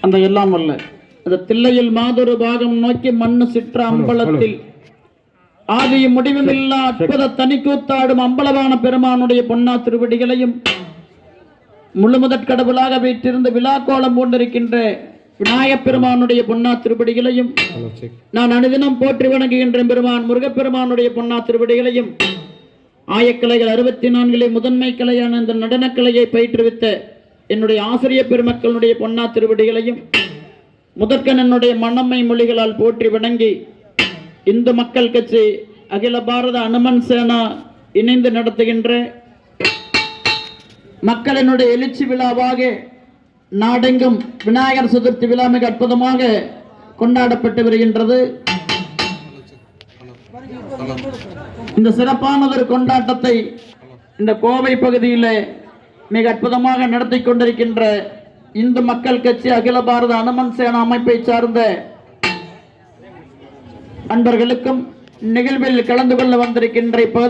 அந்த எல்லாம் அல்ல. அந்த தில்லையில் மாதொரு பாகம் நோக்கி மண்ணு சிற்ற அம்பலத்தில். ஆதியும் முடிவும் இல்லா அற்புத தனிக்கூத்தாடும் அம்பலவான பெருமானுடைய பொன்னா திருவடிகளையும் முழுமுதற் கடவுளாக வீற்றிருந்து விழாக்கோலம் பூண்டிருக்கின்ற விநாயகப் பெருமானுடைய பொன்னா செக். நான் அனுதினம் போற்றி வணங்குகின்ற பெருமான் முருகப்பெருமானுடைய பொன்னா திருவடிகளையும். ஆயக்கலைகள் அறுபத்தி நான்கிலே முதன்மை கலையான இந்த நடனக்கலையை பயிற்றுவித்த என்னுடைய ஆசிரிய பெருமக்களுடைய பொன்னா திருவடிகளையும் முதற்கன் என்னுடைய மனம்மை மொழிகளால் போற்றி வணங்கி இந்து மக்கள் கட்சி அகில பாரத அனுமன் சேனா இணைந்து நடத்துகின்ற மக்களினுடைய எழுச்சி விழாவாக நாடெங்கும் விநாயகர் சதுர்த்தி விழா மிக அற்புதமாக கொண்டாடப்பட்டு வருகின்றது. இந்த சிறப்பானதொரு கொண்டாட்டத்தை இந்த கோவை பகுதியில் மிக அற்புதமாக நடத்தி கொண்டிருக்கின்ற இந்து மக்கள் கட்சி அகில பாரத அனுமன் சேனா அமைப்பை சார்ந்த அன்பர்களுக்கும் நிகழ்வில் கலந்து கொள்ள வந்திருக்கின்ற இப்பகுதி